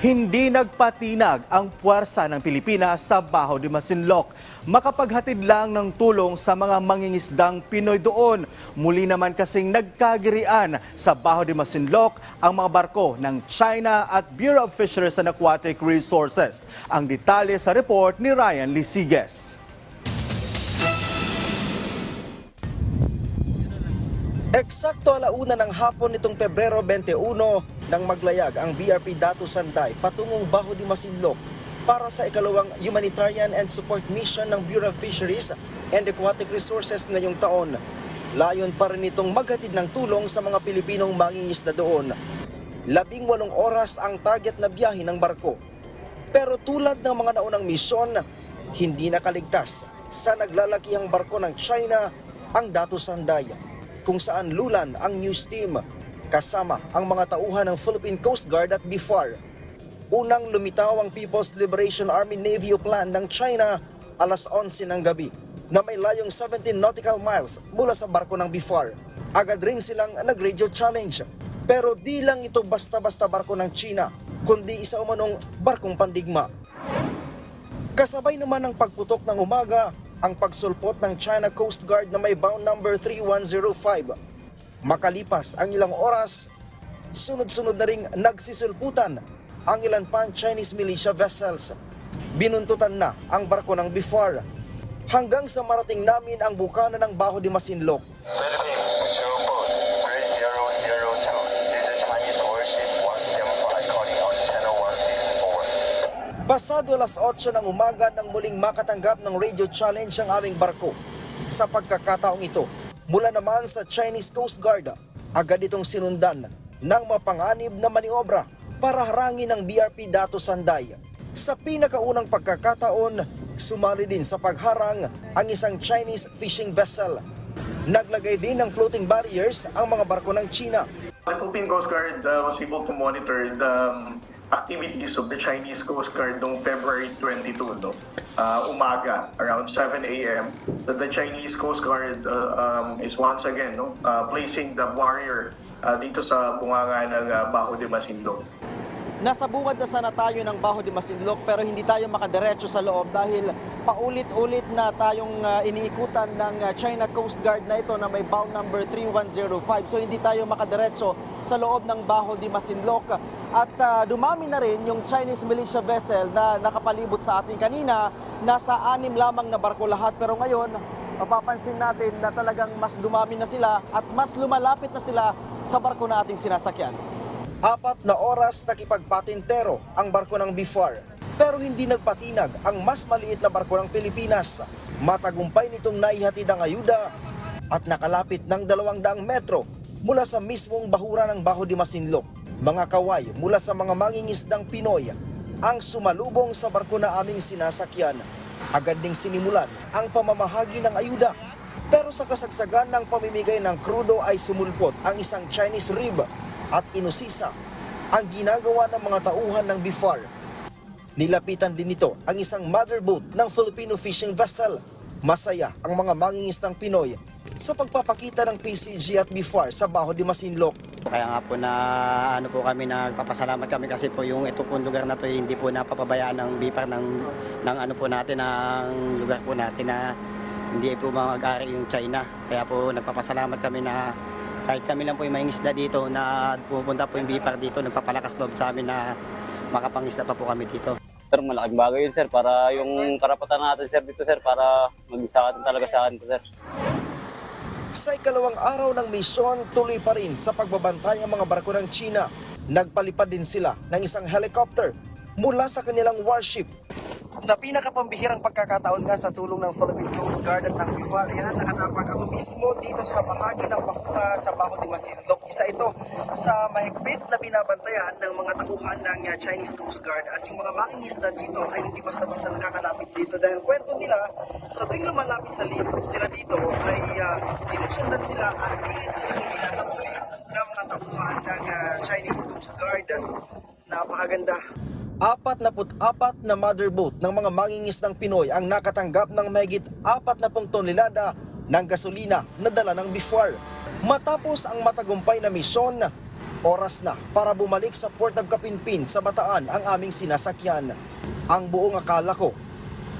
Hindi nagpatinag ang puwersa ng Pilipinas sa Baho de Masinloc. Makapaghatid lang ng tulong sa mga mangingisdang Pinoy doon. Muli naman kasing nagkagirian sa Baho de Masinloc ang mga barko ng China at Bureau of Fisheries and Aquatic Resources. Ang detalye sa report ni Ryan Lisiges. Eksakto alauna ng hapon nitong Pebrero 21 nang maglayag ang BRP Datu Sanday patungong Baho di Masinloc para sa ikalawang humanitarian and support mission ng Bureau of Fisheries and Aquatic Resources ngayong taon. Layon pa rin itong maghatid ng tulong sa mga Pilipinong mangingisda doon. Labing walong oras ang target na biyahe ng barko. Pero tulad ng mga naunang misyon, hindi nakaligtas sa naglalakihang barko ng China ang Datu Sanday kung saan lulan ang news team kasama ang mga tauhan ng Philippine Coast Guard at BIFAR. Unang lumitaw ang People's Liberation Army Navy Plan ng China alas 11 ng gabi na may layong 17 nautical miles mula sa barko ng BIFAR. Agad rin silang nag-radio challenge. Pero di lang ito basta-basta barko ng China, kundi isa umanong barkong pandigma. Kasabay naman ng pagputok ng umaga, ang pagsulpot ng China Coast Guard na may bound number 3105. Makalipas ang ilang oras, sunod-sunod na ring nagsisulputan ang ilan pang Chinese militia vessels. Binuntutan na ang barko ng BIFAR hanggang sa marating namin ang bukana ng Baho de Masinloc. Pasado alas 8 ng umaga nang muling makatanggap ng radio challenge ang aming barko. Sa pagkakataong ito, mula naman sa Chinese Coast Guard, agad itong sinundan ng mapanganib na maniobra para harangin ang BRP Dato Sanday. Sa pinakaunang pagkakataon, sumali din sa pagharang ang isang Chinese fishing vessel. Naglagay din ng floating barriers ang mga barko ng China The Philippine Coast Guard uh, was able to monitor the um, activities of the Chinese Coast Guard noong February 22, no? Uh, umaga, around 7 a.m. That the Chinese Coast Guard uh, um, is once again no, uh, placing the barrier uh, dito sa bunganga ng uh, Baho de Masinloc. Nasa bungad na sana tayo ng Baho de Masinloc pero hindi tayo makadiretso sa loob dahil paulit-ulit na tayong uh, iniikutan ng uh, China Coast Guard na ito na may bound number 3105. So hindi tayo makadiretso sa loob ng Baho de Masinloc. At uh, dumami na rin yung Chinese militia vessel na nakapalibot sa atin kanina. Nasa anim lamang na barko lahat pero ngayon mapapansin natin na talagang mas dumami na sila at mas lumalapit na sila sa barko na ating sinasakyan. Apat na oras nakipagpatintero ang barko ng BIFAR pero hindi nagpatinag ang mas maliit na barko ng Pilipinas. Matagumpay nitong naihatid ang ayuda at nakalapit ng 200 metro mula sa mismong bahura ng Baho de Masinloc. Mga kaway mula sa mga mangingisdang Pinoy ang sumalubong sa barko na aming sinasakyan. Agad ding sinimulan ang pamamahagi ng ayuda pero sa kasagsagan ng pamimigay ng krudo ay sumulpot ang isang Chinese rib at inusisa ang ginagawa ng mga tauhan ng BIFAR. Nilapitan din nito ang isang mother boat ng Filipino fishing vessel. Masaya ang mga mangingisdang Pinoy sa pagpapakita ng PCG at BIFAR sa Baho de Masinloc. Kaya nga po na ano po kami nagpapasalamat kami kasi po yung ito pong lugar na to eh, hindi po napapabayaan ng BIPAR ng ng ano po natin ng lugar po natin na hindi po mag-ari yung China. Kaya po nagpapasalamat kami na kahit kami lang po yung mangingisda dito na pupunta po yung BIPAR dito nagpapalakas loob sa amin na makapangisda pa po kami dito. Sir, malaking bagay yun, sir. Para yung karapatan natin, sir, dito, sir, para mag-isa ka talaga sa akin, sir. Sa ikalawang araw ng misyon, tuloy pa rin sa pagbabantay ang mga barko ng China. Nagpalipad din sila ng isang helicopter mula sa kanilang warship. Sa pinakapambihirang pagkakataon nga sa tulong ng Philippine Coast Guard at ng BIFAR, yan, nakatapag ako mismo dito sa bahagi ng bakura sa Baho de Masinloc. Isa ito sa mahigpit na binabantayan ng mga tauhan ng uh, Chinese Coast Guard at yung mga mangingisda dito ay hindi basta-basta nakakalapit dito dahil kwento nila sa tuwing lumalapit sa limo sila dito ay uh, sinusundan sila at pilit silang itinataboy ng mga tauhan ng uh, Chinese Coast Guard. Napakaganda. Apat na apat na mother boat ng mga mangingisdang Pinoy ang nakatanggap ng mahigit apat na pong tonelada ng gasolina na dala ng BIFAR. Matapos ang matagumpay na misyon, Oras na para bumalik sa Port of Kapinpin sa Bataan ang aming sinasakyan. Ang buong akala ko,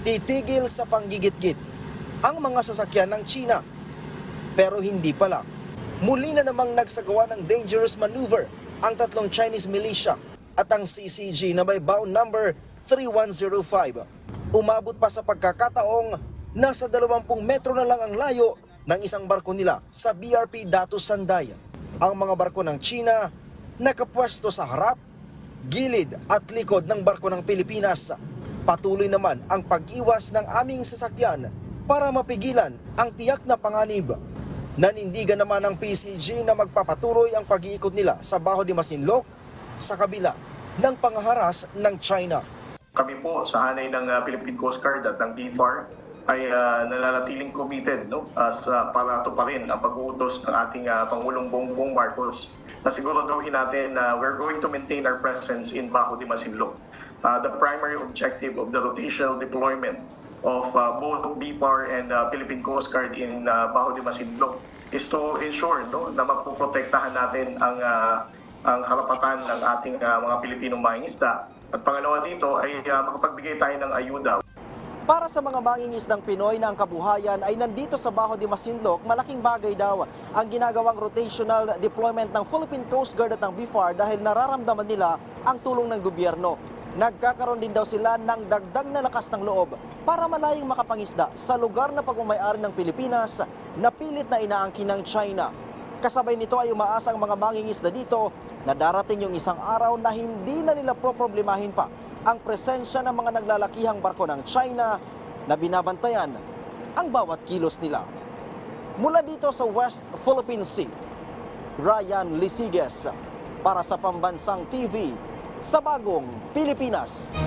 titigil sa panggigit-git ang mga sasakyan ng China. Pero hindi pala. Muli na namang nagsagawa ng dangerous maneuver ang tatlong Chinese militia at ang CCG na may bound number 3105. Umabot pa sa pagkakataong nasa 20 metro na lang ang layo ng isang barko nila sa BRP Datu Sanday. Ang mga barko ng China nakapwesto sa harap, gilid at likod ng barko ng Pilipinas. Patuloy naman ang pag-iwas ng aming sasakyan para mapigilan ang tiyak na panganib. Nanindigan naman ng PCG na magpapatuloy ang pag-iikot nila sa Baho de Masinloc sa kabila ng pangaharas ng China. Kami po sa hanay ng uh, Philippine Coast Guard at ng DFAR ay uh, nananatiling committed no, as uh, para ito pa rin ang pag-uutos ng ating uh, Pangulong Bongbong Marcos na siguraduhin natin na we're going to maintain our presence in Bajo de Masinloc. Uh, the primary objective of the rotational deployment of uh, both BPAR and uh, Philippine Coast Guard in uh, Bajo de Masinloc is to ensure no, na mapoprotektahan natin ang uh, ang karapatan ng ating uh, mga Pilipinong mangingisda. At pangalawa dito ay uh, makapagbigay tayo ng ayuda Para sa mga mangingisdang Pinoy na ang kabuhayan ay nandito sa Baho de Masinloc, malaking bagay daw ang ginagawang rotational deployment ng Philippine Coast Guard at ng BIFAR dahil nararamdaman nila ang tulong ng gobyerno. Nagkakaroon din daw sila ng dagdag na lakas ng loob para malayang makapangisda sa lugar na pagmamayari ng Pilipinas na pilit na inaangkin ng China. Kasabay nito ay umaasa ang mga mangingisda dito na darating yung isang araw na hindi na nila poproblemahin pa ang presensya ng mga naglalakihang barko ng China na binabantayan ang bawat kilos nila. Mula dito sa West Philippine Sea, Ryan Lisiges para sa Pambansang TV sa Bagong Pilipinas.